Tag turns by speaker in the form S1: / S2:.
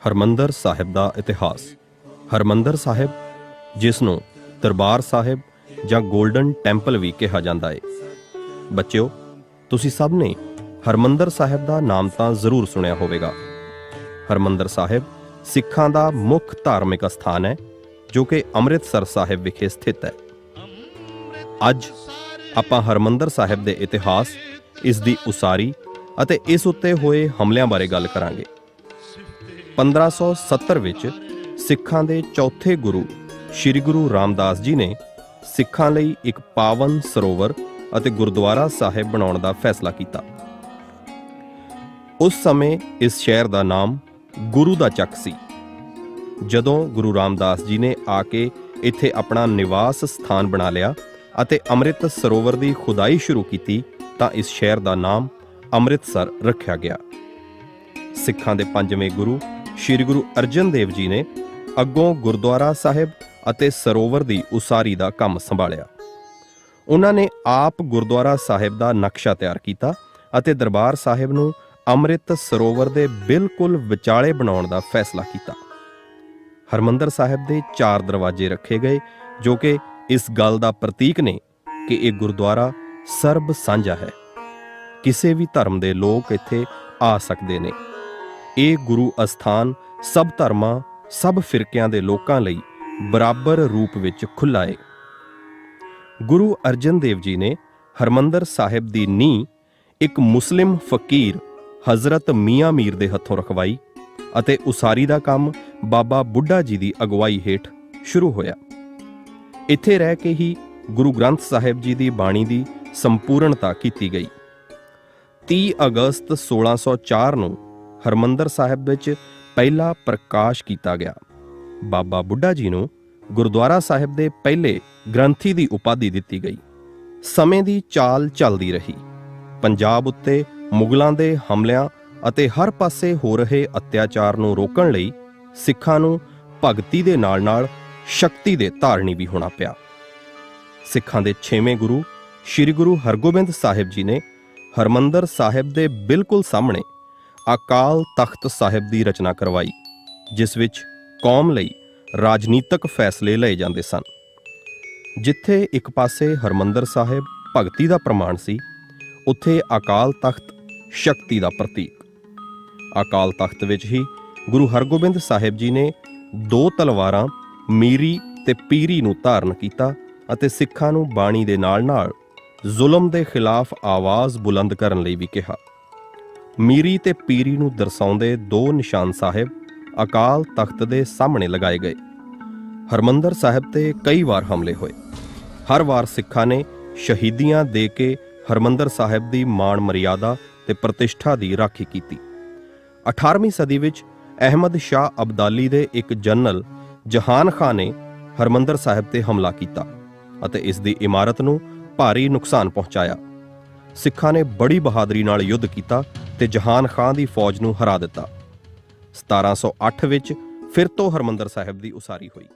S1: ਹਰਮੰਦਰ ਸਾਹਿਬ ਦਾ ਇਤਿਹਾਸ। ਹਰਮੰਦਰ ਸਾਹਿਬ ਜਿਸ ਨੂੰ ਦਰਬਾਰ ਸਾਹਿਬ ਜਾਂ 골ਡਨ ਟੈਂਪਲ ਵੀ ਕਿਹਾ ਜਾਂਦਾ ਹੈ ਬੱਚਿਓ, ਤੁਸੀਂ ਸਭ ਨੇ ਹਰਮੰਦਰ ਸਾਹਿਬ ਦਾ ਨਾਮ ਤਾਂ ਜ਼ਰੂਰ ਸੁਣਿਆ ਹੋਵੇਗਾ। ਹਰਮੰਦਰ ਸਾਹਿਬ ਸਿੱਖਾਂ ਦਾ ਮੁੱਖ ਧਾਰਮਿਕ ਸਥਾਨ ਹੈ, ਜੋ ਕਿ ਅੰਮ੍ਰਿਤਸਰ ਸਾਹਿਬ ਵਿਖੇ ਸਥਿਤ ਹੈ। ਅੱਜ ਆਪਾਂ ਹਰਮੰਦਰ ਸਾਹਿਬ ਦੇ ਇਤਿਹਾਸ, ਇਸ ਦੀ ਉਸਾਰੀ ਅਤੇ ਇਸ ਉੱਤੇ ਹੋਏ ਹਮਲਿਆਂ ਬਾਰੇ ਗੱਲ ਕਰਾਂਗੇ। 1570 ਵਿੱਚ ਸਿੱਖਾਂ ਦੇ ਚੌਥੇ ਗੁਰੂ ਸ੍ਰੀ ਗੁਰੂ ਰਾਮਦਾਸ ਜੀ ਨੇ ਸਿੱਖਾਂ ਲਈ ਇੱਕ ਪਾਵਨ ਸਰੋਵਰ ਅਤੇ ਗੁਰਦੁਆਰਾ ਸਾਹਿਬ ਬਣਾਉਣ ਦਾ ਫੈਸਲਾ ਕੀਤਾ। ਉਸ ਸਮੇਂ ਇਸ ਸ਼ਹਿਰ ਦਾ ਨਾਮ ਗੁਰੂ ਦਾ ਚੱਕ ਸੀ। ਜਦੋਂ ਗੁਰੂ ਰਾਮਦਾਸ ਜੀ ਨੇ ਆ ਕੇ ਇੱਥੇ ਆਪਣਾ ਨਿਵਾਸ ਸਥਾਨ ਬਣਾ ਲਿਆ ਅਤੇ ਅੰਮ੍ਰਿਤ ਸਰੋਵਰ ਦੀ ਖੁਦਾਈ ਸ਼ੁਰੂ ਕੀਤੀ, ਤਾਂ ਇਸ ਸ਼ਹਿਰ ਦਾ ਨਾਮ ਅੰਮ੍ਰਿਤਸਰ ਰੱਖਿਆ ਗਿਆ। ਸਿੱਖਾਂ ਦੇ ਪੰਜਵੇਂ ਗੁਰੂ ਸ੍ਰੀ ਗੁਰੂ ਅਰਜਨ ਦੇਵ ਜੀ ਨੇ ਅੱਗੋਂ ਗੁਰਦੁਆਰਾ ਸਾਹਿਬ ਅਤੇ ਸਰੋਵਰ ਦੀ ਉਸਾਰੀ ਦਾ ਕੰਮ ਸੰਭਾਲਿਆ। ਉਹਨਾਂ ਨੇ ਆਪ ਗੁਰਦੁਆਰਾ ਸਾਹਿਬ ਦਾ ਨਕਸ਼ਾ ਤਿਆਰ ਕੀਤਾ ਅਤੇ ਦਰਬਾਰ ਸਾਹਿਬ ਨੂੰ ਅੰਮ੍ਰਿਤ ਸਰੋਵਰ ਦੇ ਬਿਲਕੁਲ ਵਿਚਾਲੇ ਬਣਾਉਣ ਦਾ ਫੈਸਲਾ ਕੀਤਾ। ਹਰਮੰਦਰ ਸਾਹਿਬ ਦੇ ਚਾਰ ਦਰਵਾਜ਼ੇ ਰੱਖੇ ਗਏ, ਜੋ ਕਿ ਇਸ ਗੱਲ ਦਾ ਪ੍ਰਤੀਕ ਨੇ ਕਿ ਇਹ ਗੁਰਦੁਆਰਾ ਸਰਬ ਸਾਂਝਾ ਹੈ। ਕਿਸੇ ਵੀ ਧਰਮ ਦੇ ਲੋਕ ਇੱਥੇ ਆ ਸਕਦੇ ਨੇ। ਇਹ ਗੁਰੂ ਅਸਥਾਨ ਸਭ ਧਰਮਾਂ, ਸਭ ਫਿਰਕਿਆਂ ਦੇ ਲੋਕਾਂ ਲਈ ਬਰਾਬਰ ਰੂਪ ਵਿੱਚ ਖੁੱਲ੍ਹਾ ਹੈ ਗੁਰੂ ਅਰਜਨ ਦੇਵ ਜੀ ਨੇ ਹਰਮੰਦਰ ਸਾਹਿਬ ਦੀ ਨੀਂਹ ਇੱਕ ਮੁਸਲਿਮ ਫਕੀਰ ਹਜ਼ਰਤ ਮੀਆਂ ਮੀਰ ਦੇ ਹੱਥੋਂ ਰਖਵਾਈ ਅਤੇ ਉਸਾਰੀ ਦਾ ਕੰਮ ਬਾਬਾ ਬੁੱਢਾ ਜੀ ਦੀ ਅਗਵਾਈ ਹੇਠ ਸ਼ੁਰੂ ਹੋਇਆ। ਇੱਥੇ ਰਹਿ ਕੇ ਹੀ ਗੁਰੂ ਗ੍ਰੰਥ ਸਾਹਿਬ ਜੀ ਦੀ ਬਾਣੀ ਦੀ ਸੰਪੂਰਨਤਾ ਕੀਤੀ ਗਈ। 30 ਅਗਸਤ 1604 ਨੂੰ ਹਰਮੰਦਰ ਸਾਹਿਬ ਵਿੱਚ ਪਹਿਲਾ ਪ੍ਰਕਾਸ਼ ਕੀਤਾ ਗਿਆ। ਬਾਬਾ ਬੁੱਢਾ ਜੀ ਨੂੰ ਗੁਰਦੁਆਰਾ ਸਾਹਿਬ ਦੇ ਪਹਿਲੇ ਗ੍ਰੰਥੀ ਦੀ ਉਪਾਧੀ ਦਿੱਤੀ ਗਈ। ਸਮੇਂ ਦੀ ਚਾਲ ਚੱਲਦੀ ਰਹੀ। ਪੰਜਾਬ ਉੱਤੇ ਮੁਗਲਾਂ ਦੇ ਹਮਲਿਆਂ ਅਤੇ ਹਰ ਪਾਸੇ ਹੋ ਰਹੇ ਅਤਿਆਚਾਰ ਨੂੰ ਰੋਕਣ ਲਈ ਸਿੱਖਾਂ ਨੂੰ ਭਗਤੀ ਦੇ ਨਾਲ-ਨਾਲ ਸ਼ਕਤੀ ਦੇ ਧਾਰਨੀ ਵੀ ਹੋਣਾ ਪਿਆ। ਸਿੱਖਾਂ ਦੇ 6ਵੇਂ ਗੁਰੂ, ਸ੍ਰੀ ਗੁਰੂ ਹਰਗੋਬਿੰਦ ਸਾਹਿਬ ਜੀ ਨੇ ਹਰਮੰਦਰ ਸਾਹਿਬ ਦੇ ਬਿਲਕੁਲ ਸਾਹਮਣੇ ਅਕਾਲ ਤਖਤ ਸਾਹਿਬ ਦੀ ਰਚਨਾ ਕਰਵਾਈ, ਜਿਸ ਵਿੱਚ ਕੌਮ ਲਈ ਰਾਜਨੀਤਿਕ ਫੈਸਲੇ ਲਏ ਜਾਂਦੇ ਸਨ। ਜਿੱਥੇ ਇੱਕ ਪਾਸੇ ਹਰਮੰਦਰ ਸਾਹਿਬ ਭਗਤੀ ਦਾ ਪ੍ਰਮਾਣ ਸੀ, ਉੱਥੇ ਅਕਾਲ ਤਖਤ ਸ਼ਕਤੀ ਦਾ ਪ੍ਰਤੀਕ। ਅਕਾਲ ਤਖਤ ਵਿੱਚ ਹੀ ਗੁਰੂ ਹਰਗੋਬਿੰਦ ਸਾਹਿਬ ਜੀ ਨੇ ਦੋ ਤਲਵਾਰਾਂ ਮੀਰੀ ਤੇ ਪੀਰੀ ਨੂੰ ਧਾਰਨ ਕੀਤਾ ਅਤੇ ਸਿੱਖਾਂ ਨੂੰ ਬਾਣੀ ਦੇ ਨਾਲ-ਨਾਲ ਜ਼ੁਲਮ ਦੇ ਖਿਲਾਫ ਆਵਾਜ਼ ਬੁਲੰਦ ਕਰਨ ਲਈ ਵੀ ਕਿਹਾ। ਮੀਰੀ ਤੇ ਪੀਰੀ ਨੂੰ ਦਰਸਾਉਂਦੇ ਦੋ ਨਿਸ਼ਾਨ ਸਾਹਿਬ ਅਕਾਲ ਤਖਤ ਦੇ ਸਾਹਮਣੇ ਲਗਾਏ ਗਏ। ਹਰਮੰਦਰ ਸਾਹਿਬ ਤੇ ਕਈ ਵਾਰ ਹਮਲੇ ਹੋਏ। ਹਰ ਵਾਰ ਸਿੱਖਾਂ ਨੇ ਸ਼ਹੀਦੀਆਂ ਦੇ ਕੇ ਹਰਮੰਦਰ ਸਾਹਿਬ ਦੀ ਮਾਣ ਮਰਿਆਦਾ ਤੇ ਪ੍ਰਤਿਸ਼ਠਾ ਦੀ ਰਾਖੀ ਕੀਤੀ। 18ਵੀਂ ਸਦੀ ਵਿੱਚ ਅਹਿਮਦ ਸ਼ਾਹ ਅਬਦਾਲੀ ਦੇ ਇੱਕ ਜਨਰਲ ਜਹਾਨ ਖਾਨ ਨੇ ਹਰਮੰਦਰ ਸਾਹਿਬ ਤੇ ਹਮਲਾ ਕੀਤਾ ਅਤੇ ਇਸ ਦੀ ਇਮਾਰਤ ਨੂੰ ਭਾਰੀ ਨੁਕਸਾਨ ਪਹੁੰਚਾਇਆ। ਸਿੱਖਾਂ ਨੇ ਬੜੀ ਬਹਾਦਰੀ ਨਾਲ ਯੁੱਧ ਕੀਤਾ ਤੇ ਜਹਾਨ ਖਾਨ ਦੀ ਫੌਜ ਨੂੰ ਹਰਾ ਦਿੱਤਾ। 1708 ਵਿੱਚ ਫਿਰ ਤੋਂ ਹਰਮੰਦਰ ਸਾਹਿਬ ਦੀ ਉਸਾਰੀ ਹੋਈ।